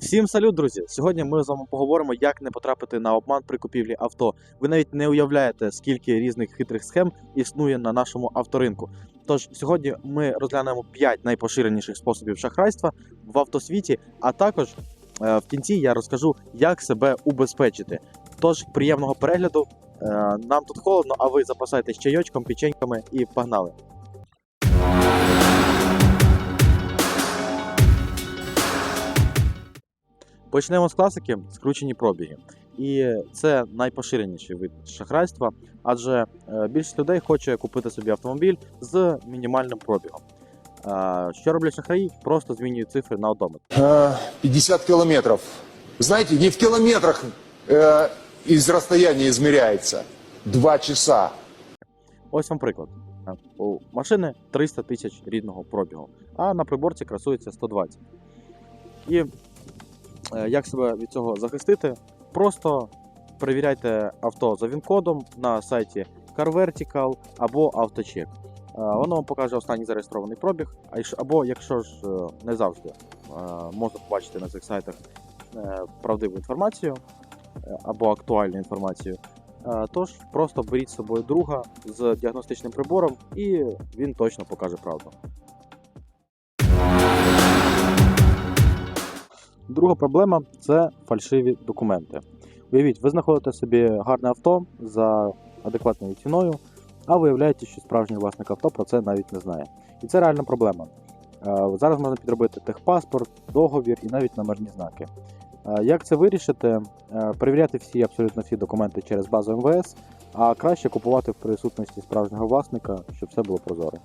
Всім салют, друзі! Сьогодні ми з вами поговоримо, як не потрапити на обман при купівлі авто. Ви навіть не уявляєте, скільки різних хитрих схем існує на нашому авторинку. Тож сьогодні ми розглянемо 5 найпоширеніших способів шахрайства в автосвіті, а також е, в кінці я розкажу, як себе убезпечити. Тож приємного перегляду. Е, Нам тут холодно, а ви запасайтесь чайочком, печеньками і погнали. Почнемо з класики скручені пробіги. І це найпоширеніший вид шахрайства, адже е, більшість людей хоче купити собі автомобіль з мінімальним пробігом. Е, Що роблять шахраї? Просто змінюють цифри на одометр. Э, 50 километров. Знаете, не в километрах э, из расстояния измеряется. Два часа. Ось вам приклад. Е, У машини 300 тисяч рідного пробігу, а на приборці красується 120. І е, як себе від цього захистити? Просто перевіряйте авто за він-кодом на сайті CarVertical або AutoCheck. Е, Воно вам покаже останній зареєстрований пробіг, або якщо ж е, не завжди е, можна побачити на цих сайтах е, правдиву інформацію е, або актуальну інформацію, Е, Тож просто беріть з собою друга з діагностичним прибором, і він точно покаже правду. Друга проблема це фальшиві документи. Уявіть, ви знаходите собі гарне авто за адекватною ціною, а виявляєте, що справжній власник авто про це навіть не знає. І це реальна проблема. Е, Зараз можна підробити техпаспорт, договір і навіть номерні знаки. Е, Як це вирішити? Е, Перевіряти всі абсолютно всі документи через базу МВС, а краще купувати в присутності справжнього власника, щоб все було прозоро.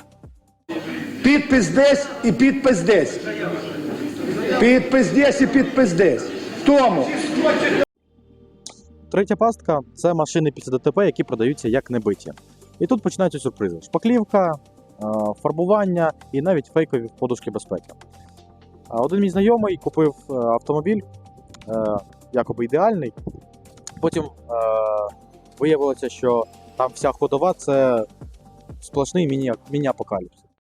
Підпис десь і підпис десь. Підпис десь і підпис десь. Тому Третя пастка це машини після ДТП, які продаються як небиті. І тут починаються сюрпризи: шпаклівка, е, фарбування і навіть фейкові подушки безпеки. Один мій знайомий купив е, автомобіль, е, якоби ідеальний. Потім виявилося, що там вся ходова це сплошний міні- міні-апокаліпсис.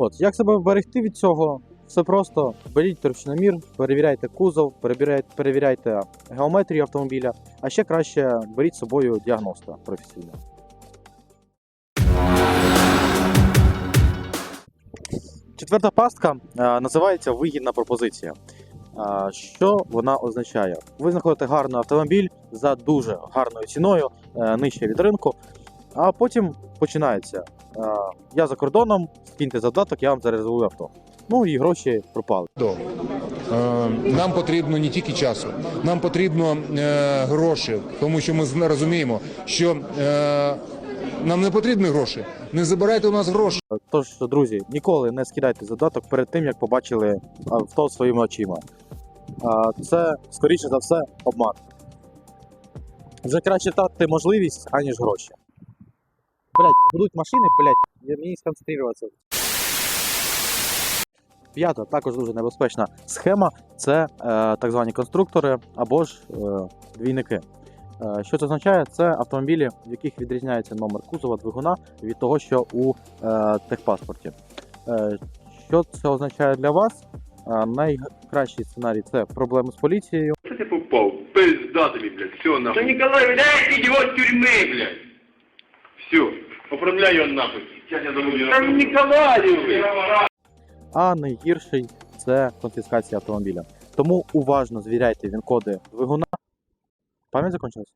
От, як себе вберегти від цього? Все просто беріть торчномір, перевіряйте кузов, перевіряйте, перевіряйте геометрію автомобіля, а ще краще беріть з собою діагноста професійного. Четверта пастка е, називається вигідна пропозиція. Е, Що вона означає? Ви знаходите гарний автомобіль за дуже гарною ціною, е, нижче від ринку, а потім починається. е, Я за кордоном, скиньте задаток, я вам зарезервую авто. Ну і гроші пропали. Е, Нам потрібно не тільки часу, нам потрібно е, гроші, тому що ми розуміємо, що е, нам не потрібні гроші. Не забирайте у нас гроші. Тож, друзі, ніколи не скидайте задаток перед тим, як побачили авто своїми очима. А, Це, скоріше за все, обман. Вже краще дати можливість, аніж гроші. Блять, будуть машини, блять, я мені сконцентруватися. П'ята, також дуже небезпечна схема це е, так звані конструктори або ж е, двійники. Е, що це означає? Це автомобілі, в яких відрізняється номер кузова двигуна від того, що у е, техпаспорті. Е, що це означає для вас? Е, найкращий сценарій це проблеми з поліцією. Что ты попал? Пизда тебе, блядь, все нахуй. Да Николай, блядь, иди вот тюрьмы, блядь. Все, оформляй ее нахуй. Сейчас я зову Там Николаю. А найгірший це конфіскація автомобіля. Тому уважно звіряйте він-коди двигуна. Пам'ять закончилась?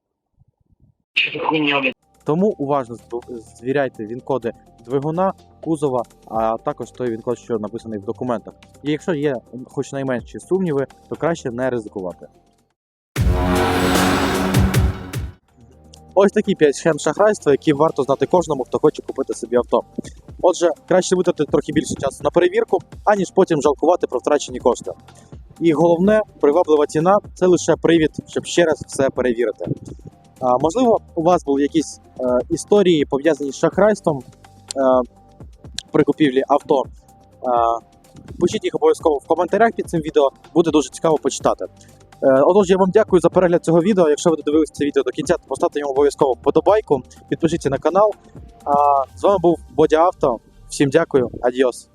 Тому уважно зв- звіряйте він-коди двигуна, кузова, а також той він-код, що написаний в документах. І якщо є хоч найменші сумніви, то краще не ризикувати. Ось такі 5 схем шахрайства, які варто знати кожному, хто хоче купити собі авто. Отже, краще витратити трохи більше часу на перевірку, аніж потім жалкувати про втрачені кошти. І головне, приваблива ціна це лише привід, щоб ще раз все перевірити. А, можливо, у вас були якісь е, історії пов'язані з шахрайством е, при купівлі авто. Е, пишіть їх обов'язково в коментарях під цим відео, буде дуже цікаво почитати. Е, Отож, я вам дякую за перегляд цього відео. Якщо ви додивилися це відео до кінця, то поставте йому обов'язково вподобайку, підпишіться на канал. А з вами був Бодя Авто. Всім дякую, адіос.